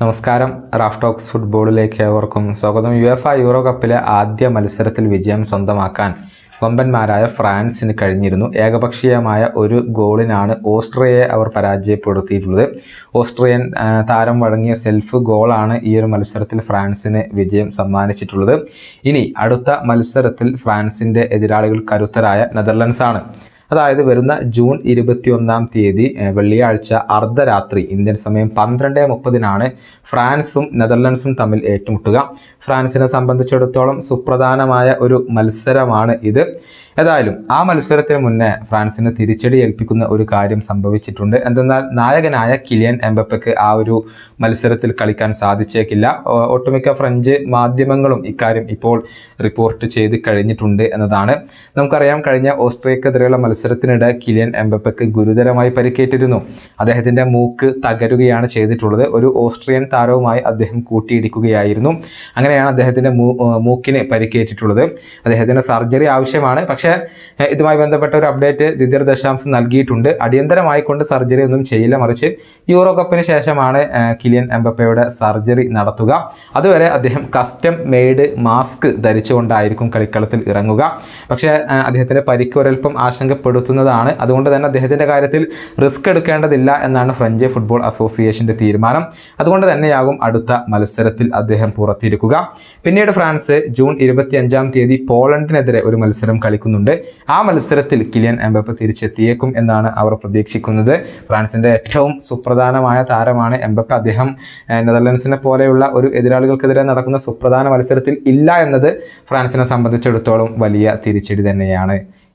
നമസ്കാരം. Raf talks ഫുട്ബോളിലേക്ക് ഏവർക്കും സ്വാഗതം. യു എഫ് യൂറോ കപ്പിലെ ആദ്യ മത്സരത്തിൽ വിജയം സ്വന്തമാക്കാൻ വമ്പന്മാരായ ഫ്രാൻസിന് കഴിഞ്ഞിരുന്നു. ഏകപക്ഷീയമായ ഒരു ഗോളിനാണ് ഓസ്ട്രിയയെ അവർ പരാജയപ്പെടുത്തിയിട്ടുള്ളത്. ഓസ്ട്രിയൻ താരം വഴങ്ങിയ സെൽഫ് ഗോളാണ് ഈ ഒരു മത്സരത്തിൽ ഫ്രാൻസിന് വിജയം സമ്മാനിച്ചിട്ടുള്ളത്. ഇനി അടുത്ത മത്സരത്തിൽ ഫ്രാൻസിന്റെ എതിരാളികൾ കരുത്തരായ നെതർലൻഡ്സാണ് അതായത് വരുന്ന ജൂൺ ഇരുപത്തിയൊന്നാം തീയതി വെള്ളിയാഴ്ച അർദ്ധരാത്രി ഇന്ത്യൻ സമയം പന്ത്രണ്ട് മുപ്പതിനാണ് ഫ്രാൻസും നെതർലൻഡ്സും തമ്മിൽ ഏറ്റുമുട്ടുക. ഫ്രാൻസിനെ സംബന്ധിച്ചിടത്തോളം സുപ്രധാനമായ ഒരു മത്സരമാണ് ഇത്. ഏതായാലും ആ മത്സരത്തിന് മുന്നേ ഫ്രാൻസിന് തിരിച്ചടി ഏൽപ്പിക്കുന്ന ഒരു കാര്യം സംഭവിച്ചിട്ടുണ്ട്. എന്തെന്നാൽ നായകനായ കിലിയൻ എംബപ്പയ്ക്ക് ആ ഒരു മത്സരത്തിൽ കളിക്കാൻ സാധിച്ചേക്കില്ല. ഒട്ടുമിക്ക ഫ്രഞ്ച് മാധ്യമങ്ങളും ഇക്കാര്യം ഇപ്പോൾ റിപ്പോർട്ട് ചെയ്ത് കഴിഞ്ഞിട്ടുണ്ട് എന്നതാണ്. നമുക്കറിയാം കഴിഞ്ഞ ഓസ്ട്രിയക്കെതിരെയുള്ള മത്സരത്തിനിടെ കിലിയൻ എംബപ്പയ്ക്ക് ഗുരുതരമായി പരിക്കേറ്റിരുന്നു. അദ്ദേഹത്തിന്റെ മൂക്ക് തകരുകയാണ് ചെയ്തിട്ടുള്ളത്. ഒരു ഓസ്ട്രിയൻ താരവുമായി അദ്ദേഹം കൂട്ടിയിടിക്കുകയായിരുന്നു. അങ്ങനെയാണ് അദ്ദേഹത്തിന്റെ മൂക്കിന് പരിക്കേറ്റിട്ടുള്ളത്. അദ്ദേഹത്തിന് സർജറി ആവശ്യമാണ്. പക്ഷേ ഇതുമായി ബന്ധപ്പെട്ട ഒരു അപ്ഡേറ്റ് ദിദിർ ദശാംശം നൽകിയിട്ടുണ്ട്. അടിയന്തരമായി കൊണ്ട് സർജറി ഒന്നും ചെയ്യില്ല. മറിച്ച് യൂറോ കപ്പിന് ശേഷമാണ് കിലിയൻ എംബപ്പയുടെ സർജറി നടത്തുക. അതുവരെ അദ്ദേഹം കസ്റ്റം മെയ്ഡ് മാസ്ക് ധരിച്ചുകൊണ്ടായിരിക്കും കളിക്കളത്തിൽ ഇറങ്ങുക. പക്ഷേ അദ്ദേഹത്തിന്റെ പരിക്ക് ഒരൽപ്പം ആശങ്കപ്പെടുത്തുന്നതാണ് അതുകൊണ്ട് തന്നെ അദ്ദേഹത്തിന്റെ കാര്യത്തിൽ റിസ്ക് എടുക്കേണ്ടതില്ല എന്നാണ് ഫ്രഞ്ച് ഫുട്ബോൾ അസോസിയേഷന്റെ തീരുമാനം. അതുകൊണ്ട് തന്നെയാകും അടുത്ത മത്സരത്തിൽ അദ്ദേഹം പുറത്തിരിക്കുക. പിന്നീട് ഫ്രാൻസ് ജൂൺ ഇരുപത്തി അഞ്ചാം തീയതി പോളണ്ടിനെതിരെ ഒരു മത്സരം കളിക്കുന്നുണ്ട്. ആ മത്സരത്തിൽ കിലിയൻ എംബപ്പ തിരിച്ചെത്തിയേക്കും എന്നാണ് അവർ പ്രതീക്ഷിക്കുന്നത്. ഫ്രാൻസിന്റെ ഏറ്റവും സുപ്രധാനമായ താരമാണ് എംബപ്പ. അദ്ദേഹം നെതർലൻഡ്സിനെ പോലെയുള്ള ഒരു എതിരാളികൾക്കെതിരെ നടക്കുന്ന സുപ്രധാന മത്സരത്തിൽ ഇല്ല എന്നത് ഫ്രാൻസിനെ സംബന്ധിച്ചിടത്തോളം വലിയ തിരിച്ചടി തന്നെയാണ്.